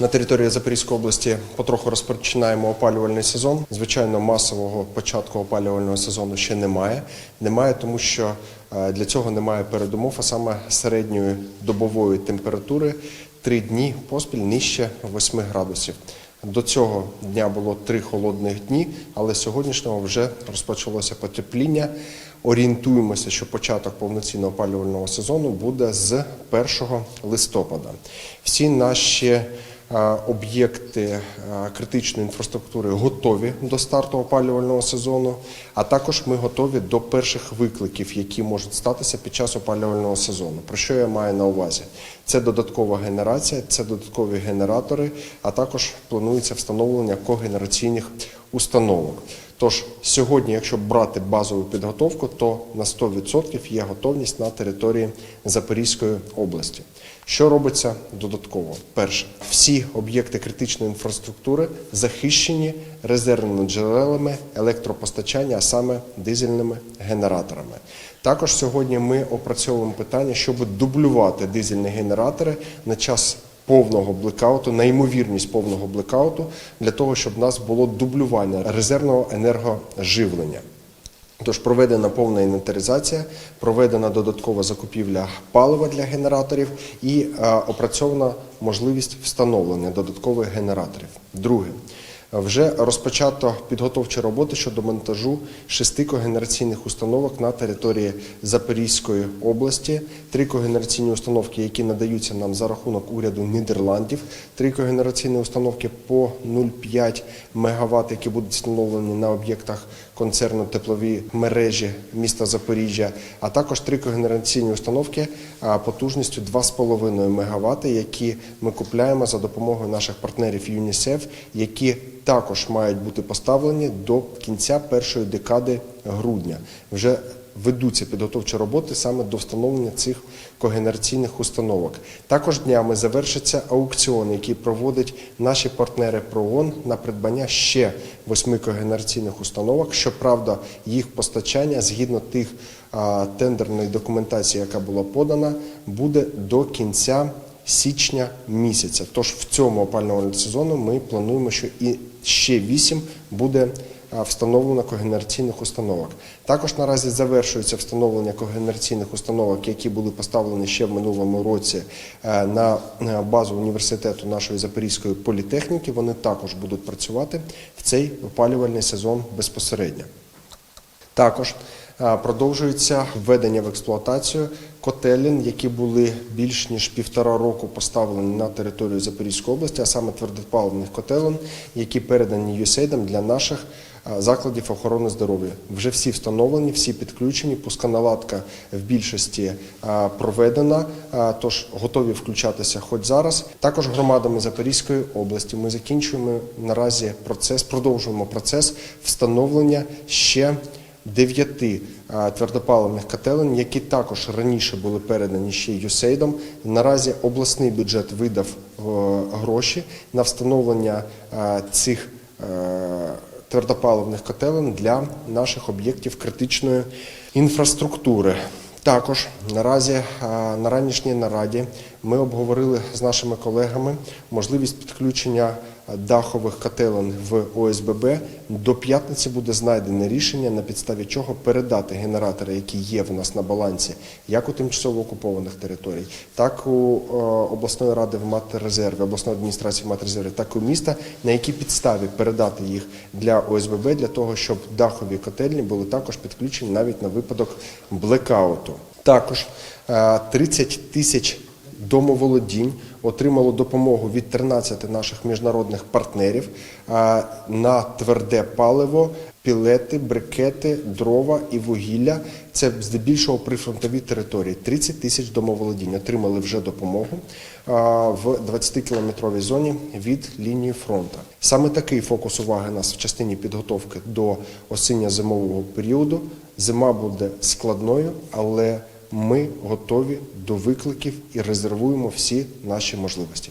На території Запорізької області потроху розпочинаємо опалювальний сезон. Звичайно, масового початку опалювального сезону ще немає. Немає, тому що е, для цього немає передумов, а саме середньої добової температури три дні поспіль нижче 8 градусів. До цього дня було три холодних дні, але сьогоднішнього вже розпочалося потепління. Орієнтуємося, що початок повноцінного опалювального сезону буде з 1 листопада. Всі наші об'єкти критичної інфраструктури готові до старту опалювального сезону, а також ми готові до перших викликів, які можуть статися під час опалювального сезону. Про що я маю на увазі? Це додаткова генерація, це додаткові генератори, а також планується встановлення когенераційних установок. Тож сьогодні, якщо брати базову підготовку, то на 100% є готовність на території Запорізької області. Що робиться додатково? Перше, всі об'єкти критичної інфраструктури захищені резервними джерелами електропостачання, а саме дизельними генераторами. Також сьогодні ми опрацьовуємо питання, щоб дублювати дизельні генератори на час повного блекауту, на ймовірність повного блекауту, для того, щоб в нас було дублювання резервного енергоживлення. Тож проведена повна інвентаризація, проведена додаткова закупівля палива для генераторів і е, опрацьована можливість встановлення додаткових генераторів. Друге. Вже розпочато підготовчі роботи щодо монтажу шести когенераційних установок на території Запорізької області. Три когенераційні установки, які надаються нам за рахунок уряду Нідерландів. Три когенераційні установки по 0,5 МВт, які будуть встановлені на об'єктах концерну теплові мережі міста Запоріжжя, а також три когенераційні установки потужністю 2,5 МВт, які ми купляємо за допомогою наших партнерів ЮНІСЕФ, які також мають бути поставлені до кінця першої декади грудня. Вже ведуться підготовчі роботи саме до встановлення цих когенераційних установок. Також днями завершиться аукціон, який проводять наші партнери ПРООН на придбання ще восьми когенераційних установок. Щоправда, їх постачання згідно тих тендерної документації, яка була подана, буде до кінця січня місяця. Тож в цьому опалювальному сезону ми плануємо, що і ще вісім буде встановлено когенераційних установок. Також наразі завершується встановлення когенераційних установок, які були поставлені ще в минулому році е, на е, базу університету нашої Запорізької політехніки. Вони також будуть працювати в цей опалювальний сезон безпосередньо. Також продовжується введення в експлуатацію котелень, які були більш ніж півтора року поставлені на територію Запорізької області, а саме твердопаливних котелень, які передані USAID для наших е, закладів охорони здоров'я. Вже всі встановлені, всі підключені. Пусконаладка в більшості е, проведена, е, тож готові включатися хоч зараз. Також громадами Запорізької області ми закінчуємо наразі процес, продовжуємо процес встановлення ще дев'яти твердопаливних котелень, які також раніше були передані ще ЮСЕЙДом. Наразі обласний бюджет видав гроші на встановлення цих е, твердопаливних котелень для наших об'єктів критичної інфраструктури. Також наразі на ранішній нараді ми обговорили з нашими колегами можливість підключення дахових котелень в ОСББ. До п'ятниці буде знайдене рішення, на підставі чого передати генератори, які є в нас на балансі, як у тимчасово окупованих територій, так у е, обласної ради в матеррезерві, обласної адміністрації в матеррезерві, так і у міста, на якій підставі передати їх для ОСББ, для того, щоб дахові котельні були також підключені навіть на випадок блекауту. Також е, 30 тисяч домоволодінь отримало допомогу від 13 наших міжнародних партнерів на тверде паливо, пілети, брикети, дрова і вугілля. Це здебільшого прифронтові території. 30 тисяч домоволодінь отримали вже допомогу в 20-кілометровій зоні від лінії фронту. Саме такий фокус уваги нас в частині підготовки до осінньо-зимового періоду. Зима буде складною, але ми готові до викликів і резервуємо всі наші можливості.